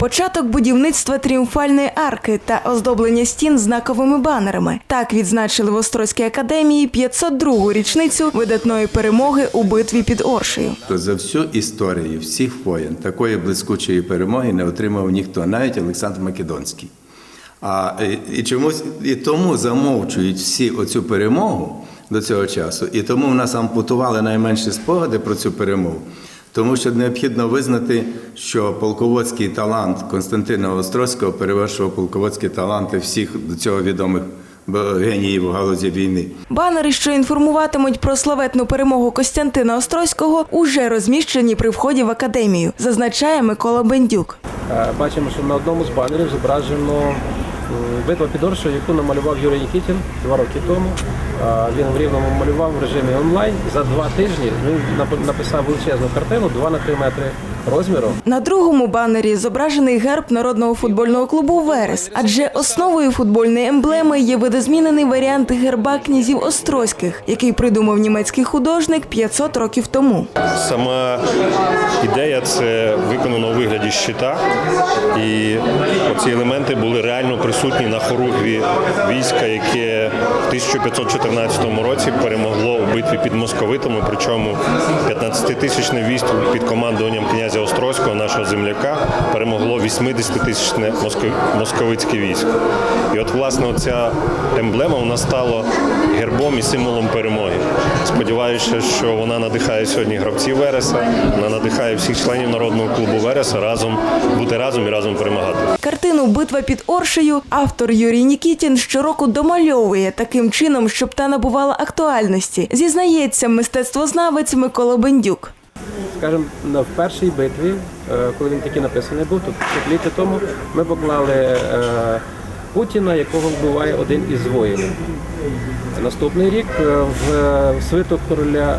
Початок будівництва тріумфальної арки та оздоблення стін знаковими банерами. Так відзначили в Острозькій академії 502-гу річницю видатної перемоги у битві під Оршею. За всю історію всіх воєн такої блискучої перемоги не отримав ніхто, навіть Олександр Македонський. А і, і чомусь і тому замовчують всі оцю перемогу до цього часу, і тому в нас ампутували найменші спогади про цю перемогу. Тому що необхідно визнати, що полководський талант Константина Острозького перевершував полководські таланти всіх до цього відомих геніїв у галузі війни. Банери, що інформуватимуть про славетну перемогу Костянтина Острозького, уже розміщені при вході в академію, зазначає Микола Бендюк. Е, Бачимо, що на одному з банерів зображено битва під Оршею, яку намалював Юрій Нікітін два роки тому. Е, Він в Рівному малював в режимі онлайн. За два тижні він написав величезну картину 2 на 3 метри розміром. На другому банері зображений герб народного футбольного клубу Верес, адже основою футбольної емблеми є видозмінений варіант герба князів Острозьких, який придумав німецький художник 500 років тому. Сама ідея це виконано у вигляді щита, і ці елементи були реально присутні на хоругві війська, яке в 1514 році перемогло у битві під московитами. Причому 15-тисячне військо під командуванням князя Острозького, нашого земляка, перемогло 80-тисячне московицьке військо. І от власне оця емблема вона стала гербом і символом перемоги. Сподіваюся, що вона надихає сьогодні гравців Вереса, вона надихає всіх членів народного клубу Вереса разом бути разом і разом перемагати. Картину Битва під Оршею автор Юрій Нікітін щороку домальовує таким чином, щоб та набувала актуальності. Зізнається мистецтвознавець Микола Бендюк. Скажімо, в першій битві, е, коли він таки написаний був, тут ліття тому, ми поклали е, Путіна, якого вбиває один із воїнів. Наступний рік е, в свиток короля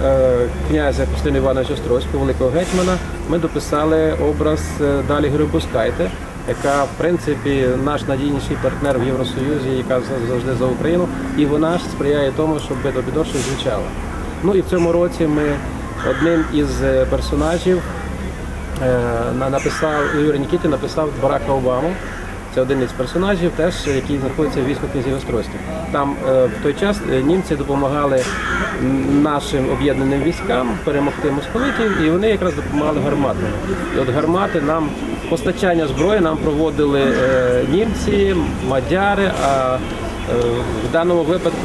князя Костянтина Івановича Острозького, великого гетьмана, ми дописали образ Далі Грибускайте, яка в принципі наш надійніший партнер в Євросоюзі, яка завжди за Україну, і вона ж сприяє тому, щоб під звучала. Ну і в цьому році ми одним із е, персонажів е, написав Юрій Нікітін написав Барака Обаму. Це один із персонажів, теж який знаходиться в війську князів Острозьких. Там е, в той час е, німці допомагали нашим об'єднаним військам перемогти московитів, і вони якраз допомагали гарматами. І от гармати нам постачання зброї нам проводили е, німці, мадяри. А в даному випадку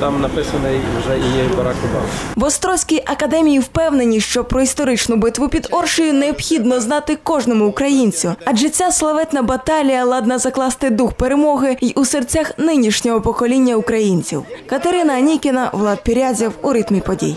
там написаний вже і є Барак Обама. В Острозькій академії впевнені, що про історичну битву під Оршею необхідно знати кожному українцю, адже ця славетна баталія ладна закласти дух перемоги й у серцях нинішнього покоління українців. Катерина Анікіна, Влад Пірязєв у ритмі подій.